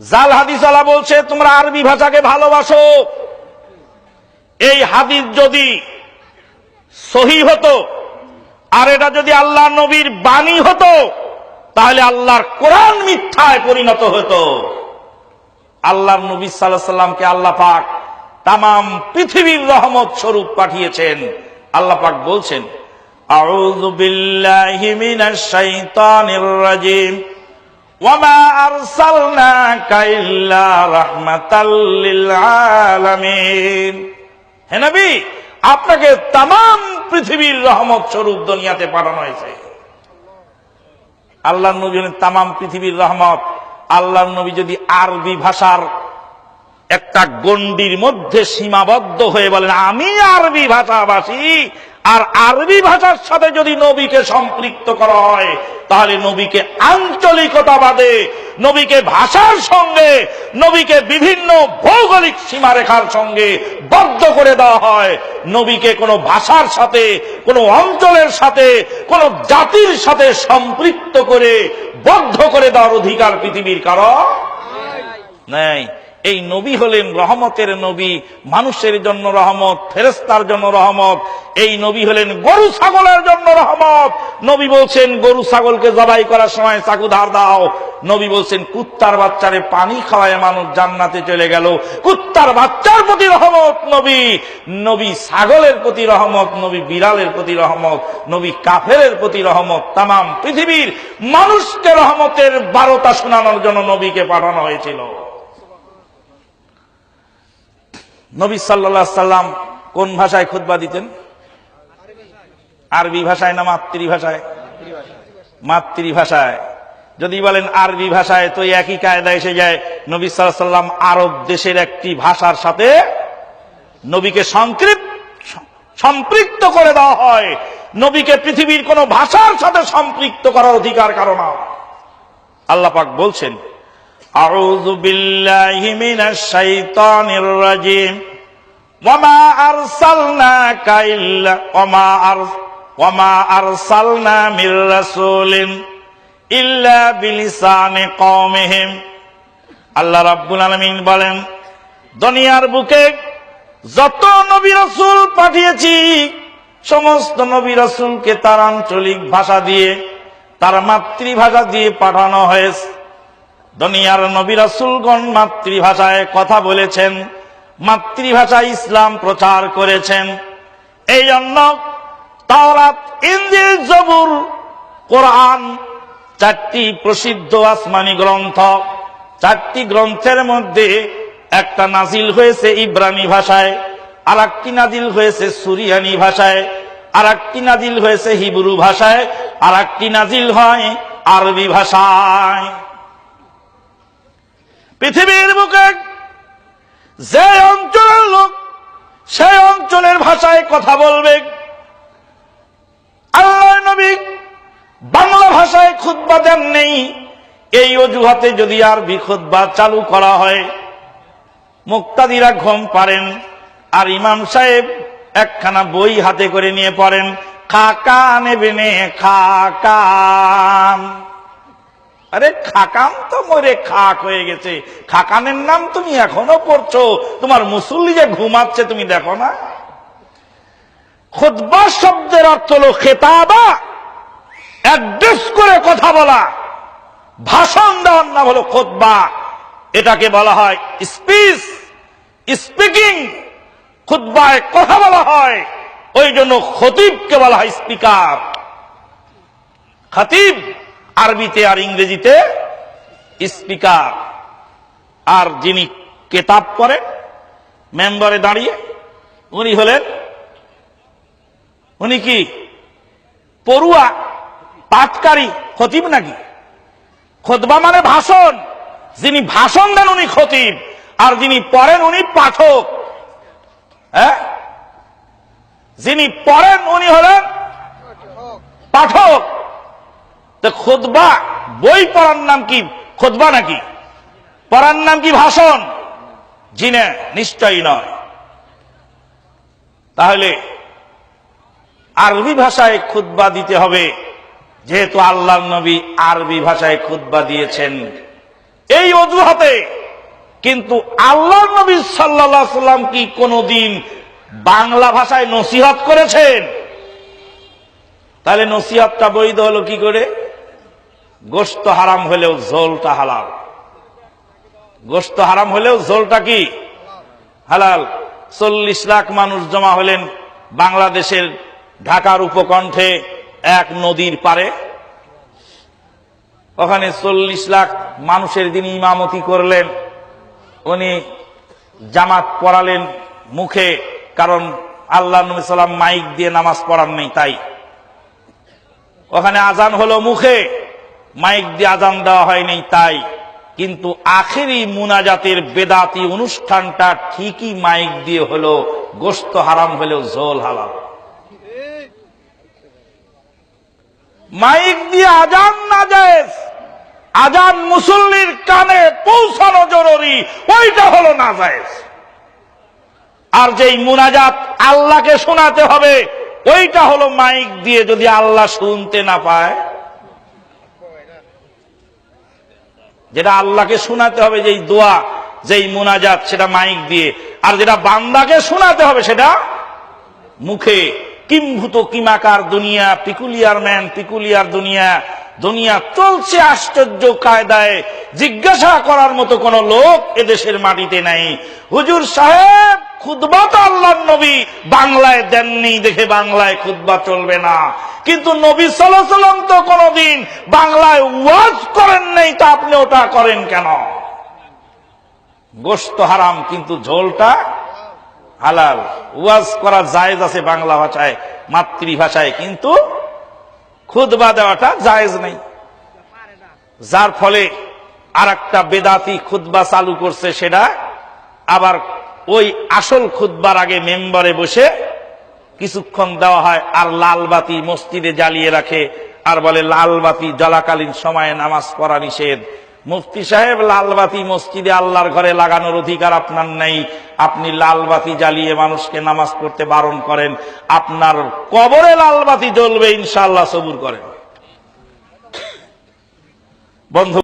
জাল হাদিসালা বলছে, তোমরা আরবি ভাষাকে ভালোবাসো। এই হাদিস যদি সহি হতো, আর এটা যদি আল্লাহ নবীর বাণী হতো, তাহলে আল্লাহর কোরআন মিথ্যায় পরিণত হতো। আল্লাহর নবী সাল্লাহ সাল্লামকে আল্লাহ পাক তাম পৃথিবীর রহমত স্বরূপ পাঠিয়েছেন। আল্লাহ পাক বলছেন, আউযু বিল্লাহি মিনাশ শাইতানির রাজিম। আপনাকে তাম পৃথিবীর রহমত স্বরূপ দুনিয়াতে পাঠানো হয়েছে। আল্লাহ নবী হলেন তাম পৃথিবীর রহমত। আল্লাহ নবী যদি আরবি ভাষার একটা গণ্ডির মধ্যে সীমাবদ্ধ হয়ে বলেন, আমি আরবি ভাষাভাষী আর আরবি ভাষার সাথে যদি নবীকে সম্পৃক্ত করা হয়, তাহলে নবীকে আঞ্চলিকতা বাদে নবীকে ভাষার সঙ্গে, নবীকে বিভিন্ন ভৌগোলিক সীমারেখার সঙ্গে বদ্ধ করে দেওয়া হয়। নবীকে কোনো ভাষার সাথে, কোনো অঞ্চলের সাথে, কোনো জাতির সাথে সম্পৃক্ত করে, বদ্ধ করে দেওয়ার অধিকার পৃথিবীর কারণ নেই। এই নবী হলেন রহমতের নবী, মানুষের জন্য রহমত ফেরেস্তার জন্য রহমত। এই নবী হলেন গরু ছাগলের জন্য রহমত। নবী বলছেন, গরু ছাগলকে জবাই করার সময় চাকু ধার দাও। নবী বলছেন, কুত্তার বাচ্চারে পানি খাওয়ায় মানুষ জান্নাতে চলে গেল। কুত্তার বাচ্চার প্রতি রহমত নবী। নবী ছাগলের প্রতি রহমত, নবী বিড়ালের প্রতি রহমত, নবী কাফেরের প্রতি রহমত। তামাম পৃথিবীর মানুষকে রহমতের বারোটা শোনানোর জন্য নবীকে পাঠানো হয়েছিল। নবী সাল্লা সাল্লাম কোন ভাষায় খুদবা দিতেন? আরবি ভাষায় না মাতৃভাষায় মাতৃভাষায় যদি বলেন আরবি ভাষায়, তো একই কায়দা এসে যায়, নবী সাল্লাম আরব দেশের একটি ভাষার সাথে নবীকে সংকৃত, সম্পৃক্ত করে দেওয়া হয়। নবীকে পৃথিবীর কোন ভাষার সাথে সম্পৃক্ত করার অধিকার কারণ আল্লাপাক বলছেন, আউযু বিল্লাহিমিনা মিনাশ রাজিম। ওমা আরসালনাকা ইল্লা ওমা আর ওমা আরসালনা মির রাসূলিন ইল্লা বিলিসানি কওমিহিম। আল্লাহ রাব্বুল আলামিন বলেন, দুনিয়ার বুকে যত নবী রাসূল পাঠিয়েছি, সমস্ত নবী রাসূলকে তার আঞ্চলিক ভাষা দিয়ে, তার মাতৃভাষা দিয়ে পাঠানো হয়েছে। দুনিয়ার নবী রাসূলগণ মাতৃভাষায় কথা বলেছেন। মাতৃভাষায় ইসলাম প্রচার করেছেন। এই জন্য তাওরাত জবুর, কোরআন চারটি প্রসিদ্ধ আসমানি গ্রন্থ। চারটি গ্রন্থের মধ্যে একটা নাজিল হয়েছে ইব্রানি ভাষায় আর একটি নাজিল হয়েছে সুরিয়ানি ভাষায় আর একটি নাজিল হয়েছে হিব্রু ভাষায় আর একটি নাজিল হয় আরবি ভাষায়। পৃথিবীর বুকে যে অঞ্চলের লোক সেই অঞ্চলের ভাষায় কথা বলবে। আল্লাহ নবী বাংলা ভাষায় খুদ্া দেন নেই। এই অজুহাতে যদি আরবি খুদ্া চালু করা হয়, মুক্তাদিরা ঘুম পারেন আর ইমাম সাহেব একখানা বই হাতে করে নিয়ে পড়েন খাকা নেবে নে খাকান আরে খাকাম তো মরে খাক হয়ে গেছে। খাকানের নাম তুমি এখনও পড়ছো। তোমার মুসল্লি যে ঘুমাচ্ছে, তুমি দেখো না। খুদবা শব্দের অর্থ হলো খেতাবা। অ্যাড্রেস করে কথা বলা। ভাষণ দেওয়ার নাম হলো খোদবা এটাকে বলা হয় স্পিচ, স্পিকিং। খুদ্বায় কথা বলা হয়। ওই জন্য খতিবকে বলা হয় স্পিকার। খতিব আরবিতে আর ইংরেজিতে স্পিকার। আর যিনি কেতাব করেন মেম্বারে দাঁড়িয়ে উনি হলেন, উনি কি পড়ুয়া পাটকারী খতিব নাকি? খোদবা মানে ভাষণ। যিনি ভাষণ দেন উনি খতিব, আর যিনি পড়েন উনি পাঠক। হ্যাঁ? যিনি পড়েন উনি হলেন পাঠক। তো খোদবা বই পড়ার নাম কি? খোদবা নাকি? পড়ার নাম কি ভাষণ? জিনে, নিশ্চয়ই নয়। তাহলে আরবি ভাষায় খুদ্া দিতে হবে, যেহেতু আল্লাহ নবী আরবি ভাষায় খুদ্া দিয়েছেন। এই অজুহাতে কিন্তু আল্লাহ নবী সাল্লাহ সাল্লাম কি কোনদিন বাংলা ভাষায় নসিহত করেছেন? তাহলে নসিহতটা বৈধ হলো কি করে? গোস্ত হারাম হলেও ঝোলটা হালাল। গোস্ত হারাম হলেও ঝোলটা কি? হালাল। চল্লিশ লাখ মানুষ জমা হলেন বাংলাদেশের ঢাকার উপকণ্ঠে এক নদীর পারে ওখানে চল্লিশ লাখ মানুষের যিনি ইমামতি করলেন, উনি জামাত পড়ালেন মুখে, কারণ আল্লাহ নবী সাল্লাম মাইক দিয়ে নামাজ পড়ান নেই, তাই। ওখানে আজান হলো মুখে। মাইক দিয়ে আজান দেওয়া হয়নি তাই। কিন্তু আখেরি মুনাজাতের বেদাতি অনুষ্ঠানটা ঠিকই মাইক দিয়ে হলো গোস্ত হারাম হলেও ঝোল হালাল। মাইক দিয়ে আজান না যায় আজান মুসল্লির কানে পৌঁছানো জরুরি, ওইটা হলো না যায় আর যেই মুনাজাত আল্লাহকে শোনাতে হবে, ওইটা হলো মাইক দিয়ে যদি আল্লাহ শুনতে না পায় যেটা আল্লাহকে শোনাতে হবে, যেই দোয়া, যেই মোনাজাত, সেটা মাইক দিয়ে। আর যেটা বান্দাকে শোনাতে হবে, সেটা মুখে। কিম্ভূত কিমাকার দুনিয়া, পিকুলিয়ার ম্যান, পিকুলিয়ার দুনিয়া। দুনিয়া চলছে আশ্চর্য কায়দায়। জিজ্ঞাসা করার মতো কোন লোক এদেশের মাটিতে নাই। হুজুর সাহেব খুদবা তো আল্লাহ নবী। বাংলায় দেননি, দেখে বাংলায় খুদবা চলবে না। কিন্তু নবী সাল্লাম তো কোনদিন বাংলায় ওয়াজ করেন নাই, তা আপনি ওটা করেন কেন? গোস্ত হারাম, কিন্তু ঝোলটা হালাল। ওয়াজ করা জায়েজ আছে বাংলা ভাষায়, মাতৃভাষায়, কিন্তু খুদবা দেওয়াটা জায়েজ নেই। যার ফলে আর একটা বেদাতি খুদবা চালু করছে সেটা আবার ওই আসল খুদবার আগে মেম্বারে বসে কিছুক্ষণ দেওয়া হয় আর লাল বাতি মসজিদে জ্বালিয়ে রাখে আর বলে, লাল বাতি জলাকালীন সময়ে নামাজ পড়া নিষেধ। মুফতি সাহেব, লালবাতি মসজিদে আল্লাহর ঘরে লাগানোর অধিকার আপনার নেই। আপনি লালবাতি জ্বালিয়ে মানুষকে নামাজ পড়তে বারণ করেন। আপনার কবরে লালবাতি জ্বলবে ইনশাল্লাহ সবুর করেন। বন্ধু